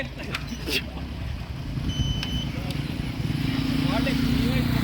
เล็กเลยหัวเล็กเลย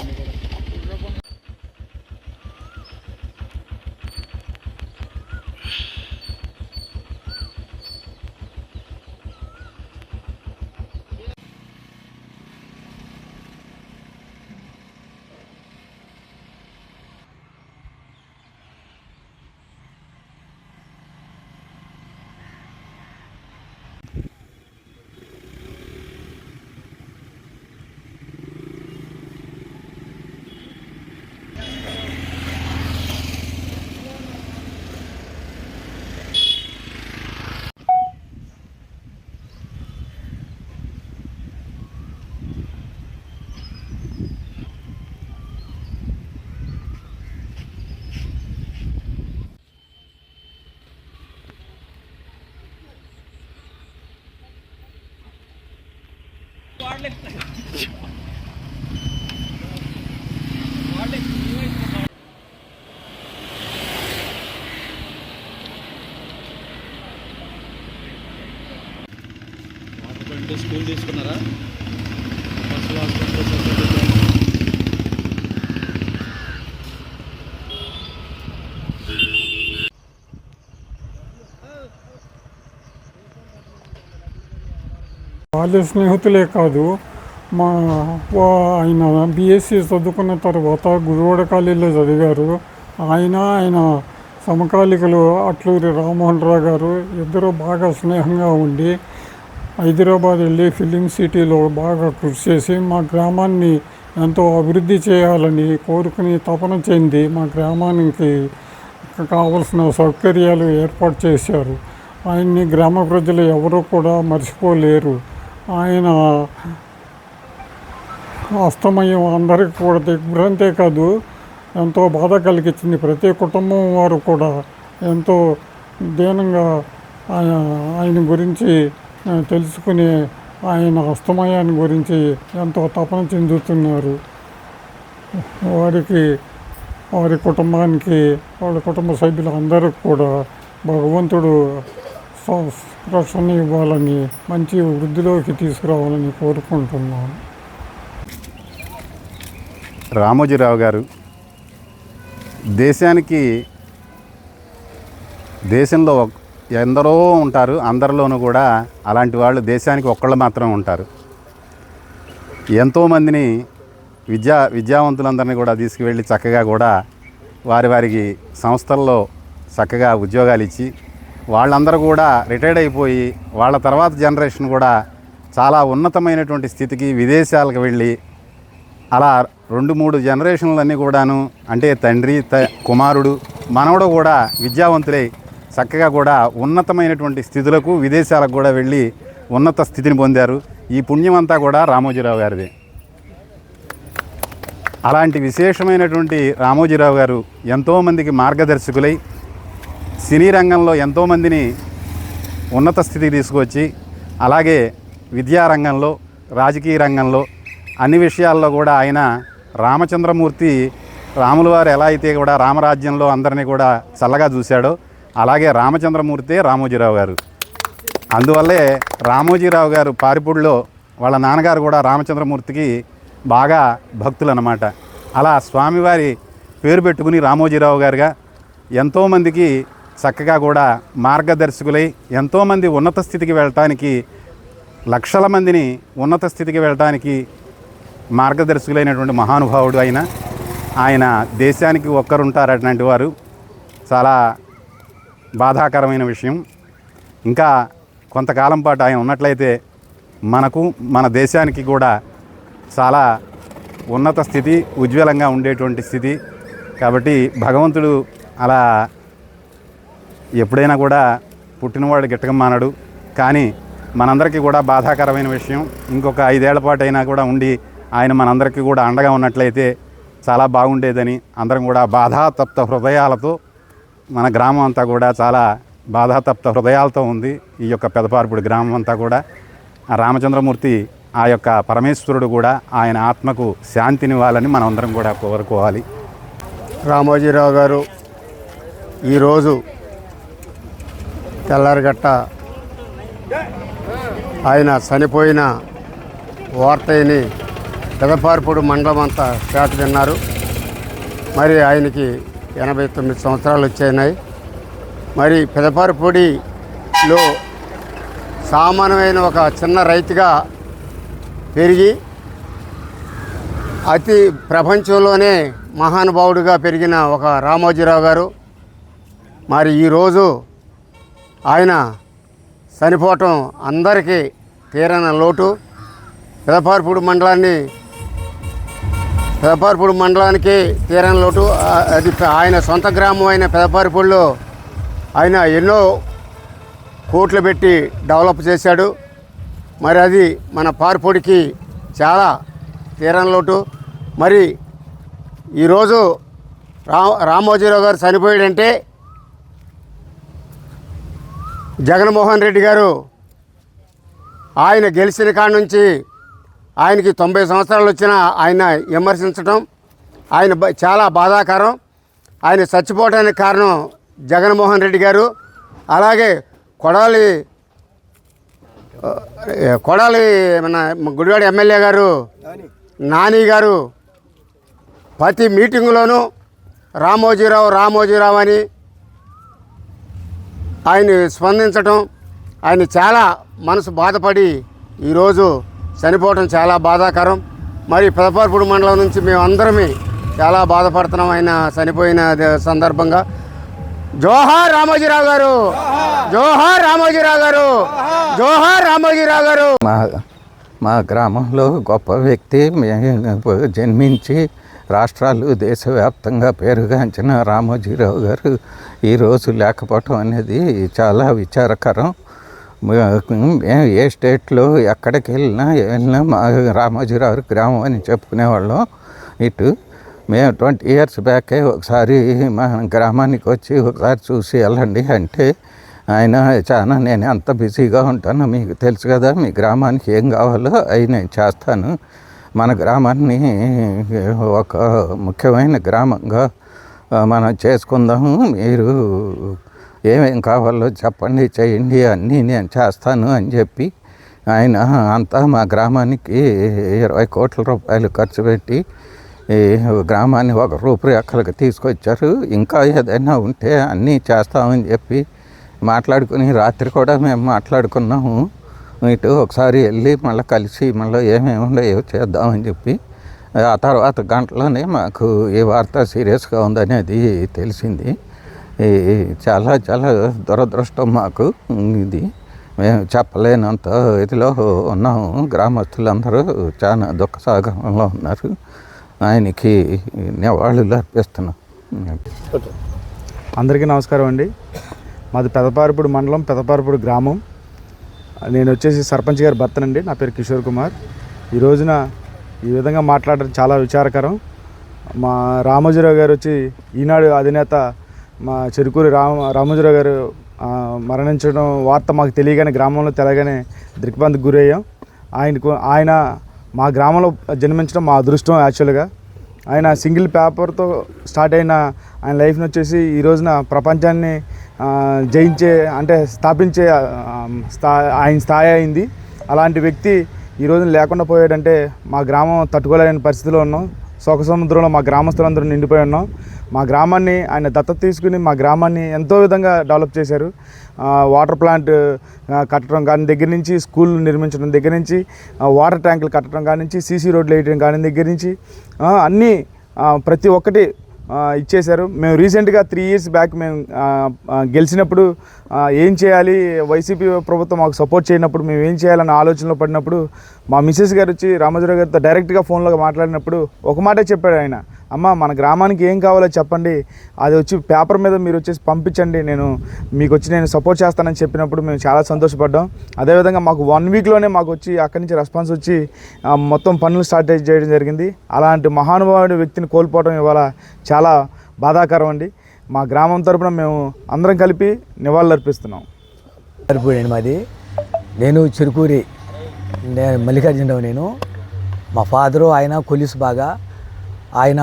అంటే స్కూల్ తీసుకున్నారా? వాళ్ళ స్నేహితులే కాదు మా ఆయన బీఎస్సీ చదువుకున్న తర్వాత గురువాడ కాలేజీలో చదివారు. ఆయన ఆయన సమకాలికలు అట్లూరి రామ్మోహన్ రావు గారు ఇద్దరు బాగా స్నేహంగా ఉండి హైదరాబాద్ వెళ్ళి ఫిలిం సిటీలో బాగా కృషి చేసి మా గ్రామాన్ని ఎంతో అభివృద్ధి చేయాలని కోరుకుని తపన చెంది మా గ్రామానికి కావలసిన సౌకర్యాలు ఏర్పాటు చేశారు. ఆయన్ని గ్రామ ప్రజలు ఎవరూ కూడా మర్చిపోలేరు. ఆయన అస్తమయం అందరికీ కూడా దిగ్భ్రాంతే కాదు ఎంతో బాధ కలిగించింది. ప్రతి కుటుంబం వారు కూడా ఎంతో దీనంగా ఆయన ఆయన గురించి తెలుసుకుని ఆయన అస్తమయాన్ని గురించి ఎంతో తపన చెందుతున్నారు. వారికి వారి కుటుంబానికి వాళ్ళ కుటుంబ సభ్యులందరికీ కూడా భగవంతుడు రక్షణ ఇవ్వాలని మంచి వృద్ధిలోకి తీసుకురావాలని కోరుకుంటున్నాను. రామోజీరావు గారు దేశానికి దేశంలో ఎందరో ఉంటారు అందరిలోనూ కూడా అలాంటి వాళ్ళు దేశానికి ఒక్కళ్ళు మాత్రమే ఉంటారు. ఎంతోమందిని విద్యా విద్యావంతులందరినీ కూడా తీసుకువెళ్ళి చక్కగా కూడా వారి వారికి సంస్థల్లో చక్కగా ఉద్యోగాలు ఇచ్చి వాళ్ళందరూ కూడా రిటైర్డ్ అయిపోయి వాళ్ళ తర్వాత జనరేషన్ కూడా చాలా ఉన్నతమైనటువంటి స్థితికి విదేశాలకు వెళ్ళి అలా రెండు మూడు జనరేషన్లన్నీ కూడాను అంటే తండ్రి త కుమారుడు మనవడు కూడా విద్యావంతులై చక్కగా కూడా ఉన్నతమైనటువంటి స్థితులకు విదేశాలకు కూడా వెళ్ళి ఉన్నత స్థితిని పొందారు. ఈ పుణ్యమంతా కూడా రామోజీరావు గారిదే. అలాంటి విశేషమైనటువంటి రామోజీరావు గారు ఎంతోమందికి మార్గదర్శకులై సినీ రంగంలో ఎంతోమందిని ఉన్నత స్థితికి తీసుకొచ్చి అలాగే విద్యారంగంలో రాజకీయ రంగంలో అన్ని విషయాల్లో కూడా ఆయన రామచంద్రమూర్తి రాముల వారు ఎలా అయితే కూడా రామరాజ్యంలో అందరినీ కూడా చల్లగా చూశాడో అలాగే రామచంద్రమూర్తి రామోజీరావు గారు. అందువల్లే రామోజీరావు గారు పారిపూడిలో వాళ్ళ నాన్నగారు కూడా రామచంద్రమూర్తికి బాగా భక్తులు అన్నమాట అలా స్వామివారి పేరు పెట్టుకుని రామోజీరావు గారుగా ఎంతోమందికి చక్కగా కూడా మార్గదర్శకులై ఎంతోమంది ఉన్నత స్థితికి వెళ్ళటానికి లక్షల మందిని ఉన్నత స్థితికి వెళ్ళటానికి మార్గదర్శకులైనటువంటి మహానుభావుడు ఆయన ఆయన దేశానికి ఒక్కరుంటారు అటువంటి వారు. చాలా బాధాకరమైన విషయం. ఇంకా కొంతకాలం పాటు ఆయన ఉన్నట్లయితే మనకు మన దేశానికి కూడా చాలా ఉన్నత స్థితి ఉజ్వలంగా ఉండేటువంటి స్థితి. కాబట్టి భగవంతుడు అలా ఎప్పుడైనా కూడా పుట్టినవాడు గిట్టక మానడు. కానీ మనందరికీ కూడా బాధాకరమైన విషయం ఇంకొక ఐదేళ్ళ పాటు అయినా కూడా ఉండి ఆయన మనందరికీ కూడా అండగా ఉన్నట్లయితే చాలా బాగుండేదని అందరం కూడా బాధాతప్త హృదయాలతో మన గ్రామం అంతా కూడా చాలా బాధాతప్త హృదయాలతో ఉంది ఈ యొక్క పెదపార్పుడు గ్రామం అంతా కూడా. రామచంద్రమూర్తి ఆ యొక్క పరమేశ్వరుడు కూడా ఆయన ఆత్మకు శాంతినివ్వాలని మనం అందరం కూడా కోరుకోవాలి. రామోజీరావు గారు ఈరోజు తెల్లారిగట్ట ఆయన చనిపోయిన వార్తని పెదపార్పుడు మండలం అంతా చేత విన్నారు. మరి ఆయనకి ఎనభై తొమ్మిది సంవత్సరాలు వచ్చాయినాయి మరి పెదపార్పూడిలో సామాన్యమైన ఒక చిన్న రైతుగా పెరిగి అతి ప్రపంచంలోనే మహానుభావుడిగా పెరిగిన ఒక రామోజీరావు గారు. మరి ఈరోజు ఆయన చనిపోవటం అందరికీ తీరన లోటు. పెదపార్పుడు మండలాన్ని పెదపార్పుడు మండలానికి తీరని లోటు. అది ఆయన సొంత గ్రామం అయిన పెదపార్పుడులో ఆయన ఎన్నో కోట్లు పెట్టి డెవలప్ చేశాడు. మరి అది మన పార్పుడికి చాలా తీరని లోటు. మరి ఈరోజు రా రామోజీరావు గారు చనిపోయాడంటే జగన్మోహన్ రెడ్డి గారు ఆయన గెలిచిన కాడ నుంచి ఆయనకి తొంభై సంవత్సరాలు వచ్చినా ఆయన విమర్శించడం ఆయన చాలా బాధాకరం. ఆయన చచ్చిపోవడానికి కారణం జగన్మోహన్ రెడ్డి గారు. అలాగే కొడాలి కొడాలి మన గుడివాడ ఎమ్మెల్యే గారు నాని గారు ప్రతి మీటింగులోనూ రామోజీరావు రామోజీరావు అని ఆయన స్పందించటం ఆయన చాలా మనసు బాధపడి ఈరోజు చనిపోవటం చాలా బాధాకరం. మరి పెదపార్పుడు మండలం నుంచి మేమందరమే చాలా బాధపడుతున్నాం ఆయన చనిపోయిన సందర్భంగా. జోహార్ రామోజీరావు గారు! జోహార్ రామోజీరావు గారు! జోహార్ రామోజీరావు గారు! మా మా గ్రామంలో గొప్ప వ్యక్తి జన్మించి రాష్ట్రాలు దేశవ్యాప్తంగా పేరుగాంచిన రామోజీరావు గారు ఈరోజు లేకపోవటం అనేది చాలా విచారకరం. మేము ఏ స్టేట్లో ఎక్కడికి వెళ్ళినా వెళ్ళినా మా రామోజీరావు గ్రామం అని చెప్పుకునేవాళ్ళం. ఇటు మేము ట్వంటీ ఇయర్స్ బ్యాకే ఒకసారి మా గ్రామానికి వచ్చి ఒకసారి చూసి వెళ్ళండి అంటే ఆయన చాలా నేను ఎంత బిజీగా ఉంటానో మీకు తెలుసు కదా మీ గ్రామానికి ఏం కావాలో అవి నేను చేస్తాను. మన గ్రామాన్ని ఒక ముఖ్యమైన గ్రామంగా మనం చేసుకుందాము మీరు ఏమేం కావాలో చెప్పండి చేయండి అన్నీ నేను చేస్తాను అని చెప్పి ఆయన అంతా మా గ్రామానికి ఇరవై కోట్ల రూపాయలు ఖర్చు పెట్టి గ్రామాన్ని ఒక రూపురేఖలకు తీసుకొచ్చారు. ఇంకా ఏదైనా ఉంటే అన్నీ చేస్తామని చెప్పి మాట్లాడుకుని రాత్రి కూడా మేము మాట్లాడుకున్నాము. ఇటు ఒకసారి వెళ్ళి మళ్ళీ కలిసి మళ్ళీ ఏమేమి ఉన్నాయో చేద్దామని చెప్పి ఆ తర్వాత గంటలోనే మాకు ఈ వార్త సీరియస్గా ఉందనేది తెలిసింది. ఈ చాలా చాలా దురదృష్టం మాకు ఇది. మేము చెప్పలేనంత ఇదిలో ఉన్నాము. గ్రామస్తులందరూ చాలా దుఃఖసాగరంలో ఉన్నారు. ఆయనకి నివాళులు అర్పిస్తున్నాం. అందరికీ నమస్కారం అండి. మాది పెదపారపుడు మండలం పెదపారపుడు గ్రామం. నేను వచ్చేసి సర్పంచ్ గారి భర్తనండి నా పేరు కిషోర్ కుమార్. ఈ రోజున ఈ విధంగా మాట్లాడడం చాలా విచారకరం. మా రామోజీరావు గారు వచ్చి ఈనాడు అధినేత మా చెరుకూరి రామ రామోజీరావు గారు మరణించడం వార్త మాకు తెలియగానే గ్రామంలో తెలగానే దిగ్బంధకు గురయ్యాం. ఆయనకు ఆయన మా గ్రామంలో జన్మించడం మా అదృష్టం యాక్చువల్గా. ఆయన సింగిల్ పేపర్తో స్టార్ట్ అయిన ఆయన లైఫ్ని వచ్చేసి ఈ రోజున ప్రపంచాన్ని జయించే అంటే స్థాపించే స్థా ఆయన స్థాయి అయింది. అలాంటి వ్యక్తి ఈ రోజున లేకుండా పోయాడంటే మా గ్రామం తట్టుకోలేని పరిస్థితిలో ఉన్నాం. శోక సముద్రంలో మా గ్రామస్తులందరూ నిండిపోయి ఉన్నాం. మా గ్రామాన్ని ఆయన దత్తత తీసుకుని మా గ్రామాన్ని ఎంతో విధంగా డెవలప్ చేశారు. వాటర్ ప్లాంట్ కట్టడం కాని దగ్గర నుంచి స్కూల్ నిర్మించడం దగ్గర నుంచి వాటర్ ట్యాంకులు కట్టడం కానించి నుంచి సీసీ రోడ్లు వేయడం కాని దగ్గర నుంచి అన్నీ ప్రతి ఒక్కటి ఇచ్చేశారు. మేము రీసెంట్గా త్రీ ఇయర్స్ బ్యాక్ మేము గెలిచినప్పుడు ఏం చేయాలి? వైసీపీ ప్రభుత్వం మాకు సపోర్ట్ చేయనప్పుడు మేము ఏం చేయాలన్న ఆలోచనలో పడినప్పుడు మా మిస్సెస్ గారు వచ్చి రామోజీరావు గారితో డైరెక్ట్గా ఫోన్లో మాట్లాడినప్పుడు ఒక మాటే చెప్పాడు ఆయన. అమ్మ మన గ్రామానికి ఏం కావాలో చెప్పండి. అది వచ్చి పేపర్ మీద మీరు వచ్చేసి పంపించండి. నేను మీకు వచ్చి నేను సపోర్ట్ చేస్తానని చెప్పినప్పుడు మేము చాలా సంతోషపడ్డాం. అదేవిధంగా మాకు వన్ వీక్లోనే మాకు వచ్చి అక్కడి నుంచి రెస్పాన్స్ వచ్చి మొత్తం పనులు స్టార్ట్ చేయడం జరిగింది. అలాంటి మహానుభావుడి వ్యక్తిని కోల్పోవడం ఇవాళ చాలా బాధాకరం అండి. మా గ్రామం తరపున మేము అందరం కలిపి నివాళులర్పిస్తున్నాం. సరిపోయాను మాది. నేను చిరుకూరి నేను మల్లికార్జునరావు నేను. మా ఫాదరు ఆయన కొలిసి బాగా. ఆయన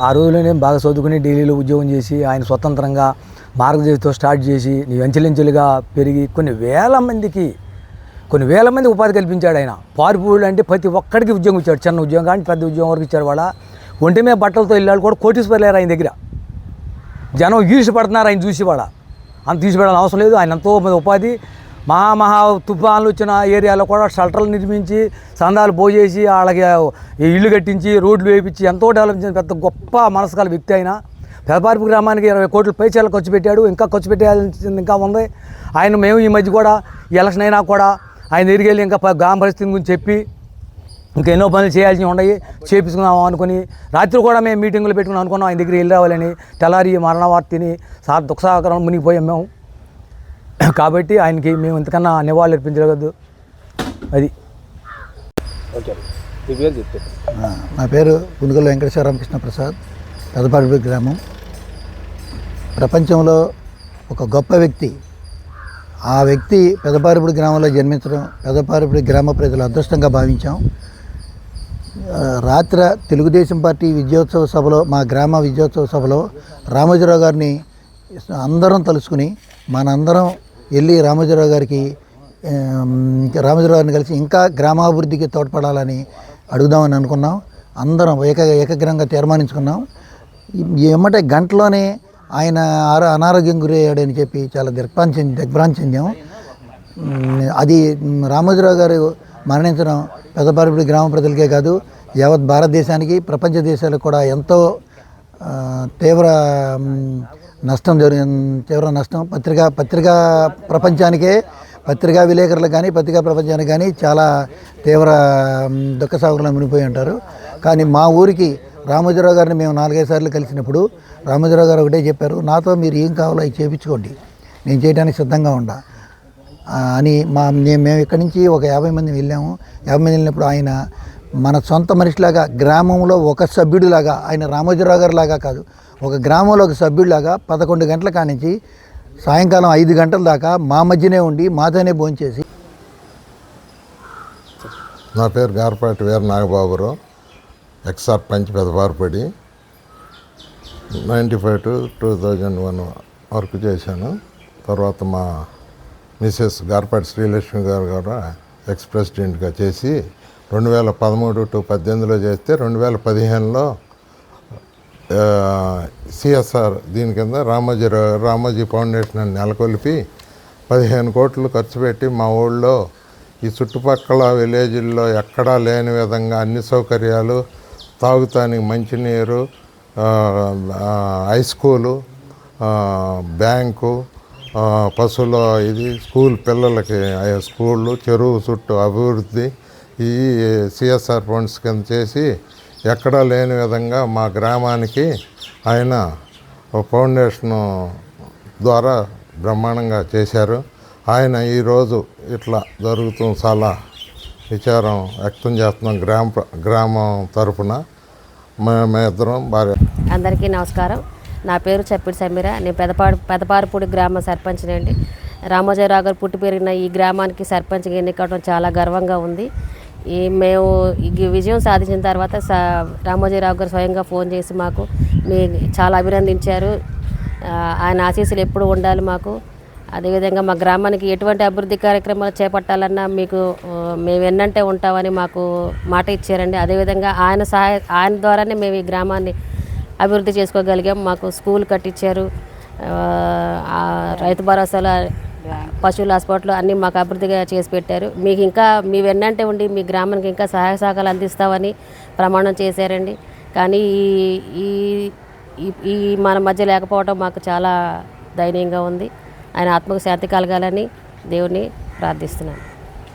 ఆ రోజులోనే బాగా చదువుకుని ఢిల్లీలో ఉద్యోగం చేసి ఆయన స్వతంత్రంగా మార్గదర్శితో స్టార్ట్ చేసి నీ అంచెలంచెలుగా పెరిగి కొన్ని వేల మందికి కొన్ని వేల మంది ఉపాధి కల్పించాడు ఆయన. పారిపూళ్ళు అంటే ప్రతి ఒక్కడికి ఉద్యోగం ఇచ్చాడు. చిన్న ఉద్యోగం కానీ పెద్ద ఉద్యోగం వరకు ఇచ్చాడు వాళ్ళ. ఒంటి మీద బట్టలతో వెళ్ళాడు కూడా కోటీశ్వర్లేరు ఆయన దగ్గర. జనం ఈసిపడుతున్నారు ఆయన చూసి అంత తీసిపెట్టాలని అవసరం లేదు ఆయన ఎంతో ఉపాధి. మహా మహా తుఫాన్లు వచ్చిన ఏరియాలో కూడా షెల్టర్లు నిర్మించి సందాలు పోజేసి వాళ్ళకి ఇల్లు కట్టించి రోడ్లు వేయించి ఎంతో డెవలప్ చేసిన పెద్ద గొప్ప మనసు వ్యక్తి అయినా పెదపార్పు గ్రామానికి ఇరవై కోట్ల పైచీలు ఖర్చు పెట్టాడు ఇంకా ఖర్చు పెట్టాల్సింది ఇంకా ఉంది. ఆయన మేము ఈ మధ్య కూడా ఎలక్షన్ అయినా కూడా ఆయన ఎరిగేళ్ళు ఇంకా గ్రామ పరిస్థితి గురించి చెప్పి ఇంకా ఎన్నో పనులు చేయాల్సి ఉన్నాయి. చేపించుకున్నాం అనుకుని రాత్రి కూడా మేము మీటింగులు పెట్టుకుని అనుకున్నాం. ఆయన దగ్గర వెళ్ళి రావాలని తెల్లారి మరణ వార్తని సా దుఃఖసాగరం మునిగిపోయాం మేము. కాబట్టి ఆయనకి మేము ఇంతకన్నా నివాళులు అర్పించగలదు. అది. ఆ, నా పేరు పునుగల వెంకటేశ్వర రామకృష్ణ ప్రసాద్ పెదపాడిపి గ్రామం. ప్రపంచంలో ఒక గొప్ప వ్యక్తి. ఆ వ్యక్తి పెదపారిపూడి గ్రామంలో జన్మించడం పెదపారిపూడి గ్రామ ప్రజలు అదృష్టంగా భావించాం. రాత్ర తెలుగుదేశం పార్టీ విజయోత్సవ సభలో మా గ్రామ విజయోత్సవ సభలో రామోజీరావు గారిని అందరం తలుచుకుని మనందరం వెళ్ళి రామోజీరావు గారికి రామోజీరావు గారిని కలిసి ఇంకా గ్రామాభివృద్ధికి తోడ్పడాలని అడుగుదామని అనుకున్నాం. అందరం ఏక ఏకగ్రంగా తీర్మానించుకున్నాం. ఏమంటే గంటలోనే ఆయన ఆరో అనారోగ్యం గురయ్యాడని చెప్పి చాలా దిగ్భ్రాంతి దిగ్భ్రాంతి చెందాం. అది రామోజీరావు గారు మరణించడం పెద్దపారిపూడి గ్రామ ప్రజలకే కాదు యావత్ భారతదేశానికి ప్రపంచ దేశాలకు కూడా ఎంతో తీవ్ర నష్టం జరిగి తీవ్ర నష్టం. పత్రికా పత్రికా ప్రపంచానికే పత్రికా విలేకరులకు కానీ పత్రికా ప్రపంచానికి కానీ చాలా తీవ్ర ఉమ్, దుఃఖ మునిపోయి ఉంటారు. కానీ మా ఊరికి రామోజీరావు గారిని మేము నాలుగైదు సార్లు కలిసినప్పుడు రామోజీరావు గారు ఒకటే చెప్పారు నాతో మీరు ఏం కావాలో అవి చేయించుకోండి నేను చేయడానికి సిద్ధంగా ఉండా. అని మా మేము ఇక్కడి నుంచి ఒక యాభై మంది వెళ్ళాము. యాభై మంది వెళ్ళినప్పుడు ఆయన మన సొంత మనిషిలాగా గ్రామంలో ఒక సభ్యుడిలాగా ఆయన రామోజీరావు గారు లాగా కాదు ఒక గ్రామంలో ఒక సభ్యుడిలాగా పదకొండు గంటల కానించి సాయంకాలం ఐదు గంటల దాకా మా మధ్యనే ఉండి మాతోనే భోంచేసి నా పేరు Garapati Veera Nagababurao. XR sarpanch Pedaparapadi ninety five to two thousand one వరకు చేశాను. తర్వాత మా మిసెస్ గార్పాటి శ్రీలక్ష్మి గారు కూడా ఎక్స్ ప్రెసిడెంట్గా చేసి రెండు వేల పదమూడు టు పద్దెనిమిదిలో చేస్తే రెండు వేల పదిహేనులో సిఎస్ఆర్ దీని కింద రామోజీ రా- రామోజీ ఫౌండేషన్ అని నెలకొల్పి పదిహేను కోట్లు ఖర్చు పెట్టి మా ఊళ్ళో ఈ చుట్టుపక్కల విలేజ్ల్లో ఎక్కడా లేని విధంగా అన్ని సౌకర్యాలు తాగుతానికి మంచినీరు హై స్కూలు బ్యాంకు పశువుల ఇది స్కూల్ పిల్లలకి ఆ స్కూళ్ళు చెరువు చుట్టూ అభివృద్ధి ఈ సిఎస్ఆర్ ఫండ్స్ కింద చేసి ఎక్కడా లేని విధంగా మా గ్రామానికి ఆయన ఫౌండేషన్ ద్వారా బ్రహ్మాండంగా చేశారు. ఆయన ఈరోజు ఇట్లా జరుగుతూ చాలా విచారం వ్యక్తం చేస్తున్నాం గ్రామ గ్రామం తరపున. మేమిద్దరం భార్య అందరికీ నమస్కారం. నా పేరు చప్పిడి సమీర. నేను పెదపాడు పెదపారపూడి గ్రామ సర్పంచ్నండి రామోజీరావు గారు పుట్టి పెరిగిన ఈ గ్రామానికి సర్పంచ్గా ఎన్నికవడం చాలా గర్వంగా ఉంది. ఈ మేము ఈ విజయం సాధించిన తర్వాత సా రామోజీరావు గారు స్వయంగా ఫోన్ చేసి మాకు మీ చాలా అభినందించారు. ఆయన ఆశీస్సులు ఎప్పుడు ఉండాలి మాకు. అదేవిధంగా మా గ్రామానికి ఎటువంటి అభివృద్ధి కార్యక్రమాలు చేపట్టాలన్నా మీకు మేము ఎన్నంటే ఉంటామని మాకు మాట ఇచ్చారండి. అదేవిధంగా ఆయన సహాయ ఆయన ద్వారానే మేము ఈ గ్రామాన్ని అభివృద్ధి చేసుకోగలిగాం. మాకు స్కూల్ కట్టించారు. రైతు భరోసాల పశువుల హాస్పిటల్ అన్నీ మాకు అభివృద్ధిగా చేసి పెట్టారు. మీకు ఇంకా మీ వెన్నంటే ఉండి మీ గ్రామానికి ఇంకా సహాయ సహకారాలు అందిస్తామని ప్రమాణం చేశారండి. కానీ ఈ ఈ- ఈ ఈ మన మధ్య లేకపోవడం మాకు చాలా దయనీయంగా ఉంది. ఆయన ఆత్మకు శాంతి కలగాలని దేవుని ప్రార్థిస్తున్నాను.